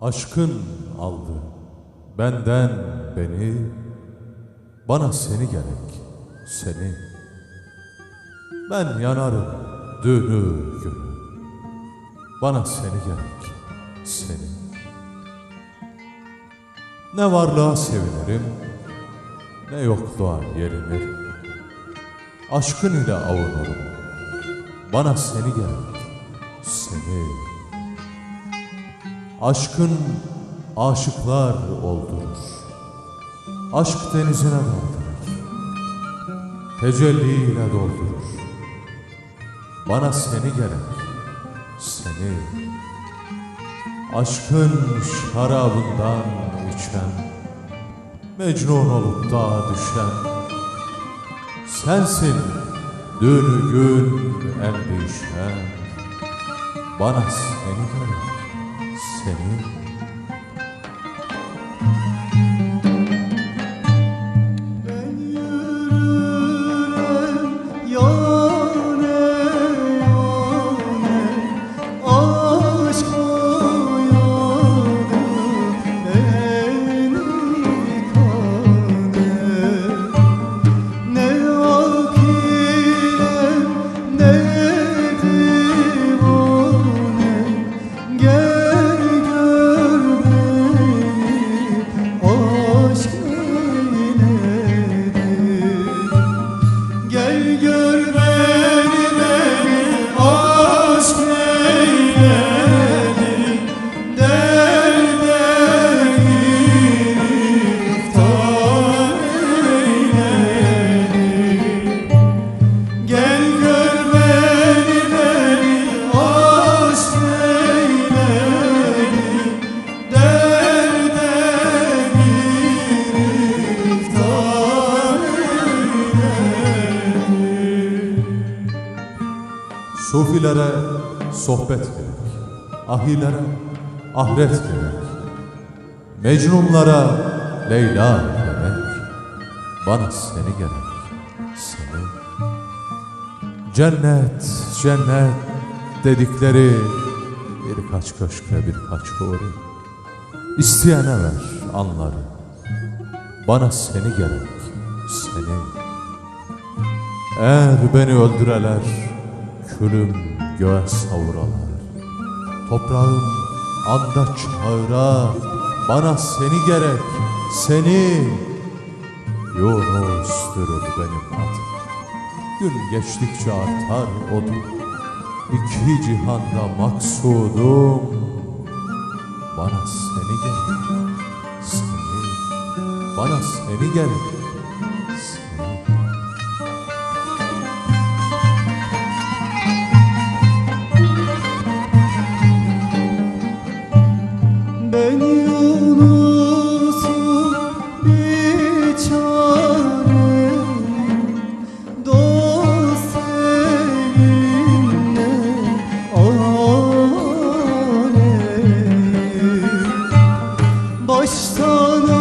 Aşkın aldı benden beni, bana seni gerek, seni. Ben yanarım dünü günü, bana seni gerek, seni. Ne varlığa sevinirim, ne yokluğa yerilir. Aşkın ile avunurum, bana seni gerek, seni. Aşkın aşıklar oldurur. Aşk denizine daldırır. Tecelliyle doldurur. Bana seni gerek, seni. Aşkın şarabından içen, Mecnun olup da düşen, Sensin dün gün endişen, Bana seni gerek, seni. Sufilere sohbet gerek, ahilere ahiret gerek, Mecnunlara Leyla gerek, bana seni gerek, seni. Cennet, cennet dedikleri birkaç köşke birkaç huri. İsteyene ver anları, bana seni gerek, seni. Eğer beni öldüreler, külüm göğe savuralar. Toprağım anda çağıra, bana seni gerek, seni. Yunus'tur benim adım. Gün geçtikçe artar odum. İki cihanda maksudum. Bana seni gerek, seni. Bana seni gerek, Ben Yunus'um bir çare Dost seninle aleyim Baştan